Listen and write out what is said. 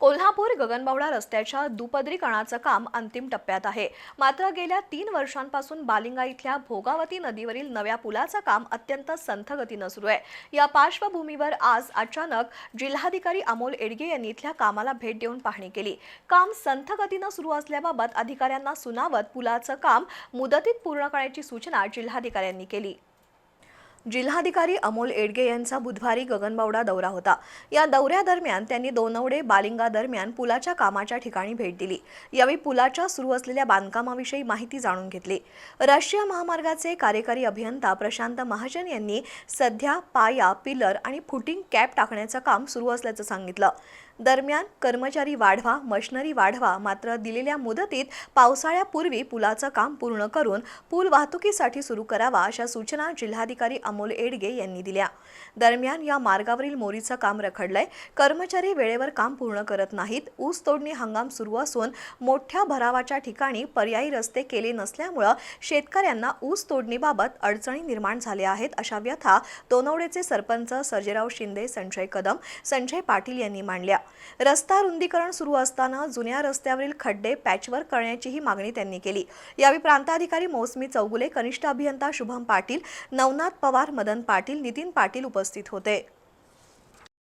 कोल्हापूर गगनबावडा रस्त्याच्या दुपदरीकरणाचं काम अंतिम टप्प्यात आहे. मात्र गेल्या तीन वर्षांपासून बालिंगा इथल्या भोगावती नदीवरील नव्या पुलाचं काम अत्यंत संथ गतीनं सुरू आहे. या पार्श्वभूमीवर आज अचानक जिल्हाधिकारी अमोल एडगे यांनी इथल्या कामाला भेट देऊन पाहणी केली. काम संथ गतीनं सुरू असल्याबाबत अधिकाऱ्यांना सुनावत पुलाचं काम मुदतीत पूर्ण करण्याची सूचना जिल्हाधिकाऱ्यांनी केली. जिल्हाधिकारी अमोल एडगे यांचा बुधवारी गगनबावडा दौरा होता. या दौऱ्यादरम्यान त्यांनी दोनवडे बालिंगा दरम्यान पुलाच्या कामाच्या ठिकाणी भेट दिली. यावेळी पुलाच्या सुरू असलेल्या बांधकामाविषयी माहिती जाणून घेतली. राष्ट्रीय महामार्गाचे कार्यकारी अभियंता प्रशांत महाजन यांनी सध्या पाया पिलर आणि फुटिंग कॅप टाकण्याचं काम सुरू असल्याचं सांगितलं. दरम्यान कर्मचारी वाढवा मशनरी वाढवा मात्र दिलेल्या मुदतीत पावसाळ्यापूर्वी पुलाचं काम पूर्ण करून पूल वाहतुकीसाठी सुरू करावा अशा सूचना जिल्हाधिकारी अमोल एडगे यांनी दिल्या. दरम्यान या मार्गावरील मोरीचं काम रखडलंय. कर्मचारी वेळेवर काम पूर्ण करत नाहीत. ऊस तोडणी हंगाम सुरू असून मोठ्या भरावाच्या ठिकाणी पर्यायी रस्ते केले नसल्यामुळं शेतकऱ्यांना ऊस तोडणीबाबत अडचणी निर्माण झाल्या आहेत अशा व्यथा दोनवडेचे सरपंच सर्जेराव शिंदे संजय कदम संजय पाटील यांनी मांडल्या. रस्ता रुंदीकरण सुरू असताना जुन्या रस्त्यावरील खड्डे पॅचवर करण्याचीही मागणी त्यांनी केली. यावेळी प्रांताधिकारी मोसमी चौगुले कनिष्ठ अभियंता शुभम पाटील नवनाथ पवार पवार मदन पाटील नितीन पाटील उपस्थित होते.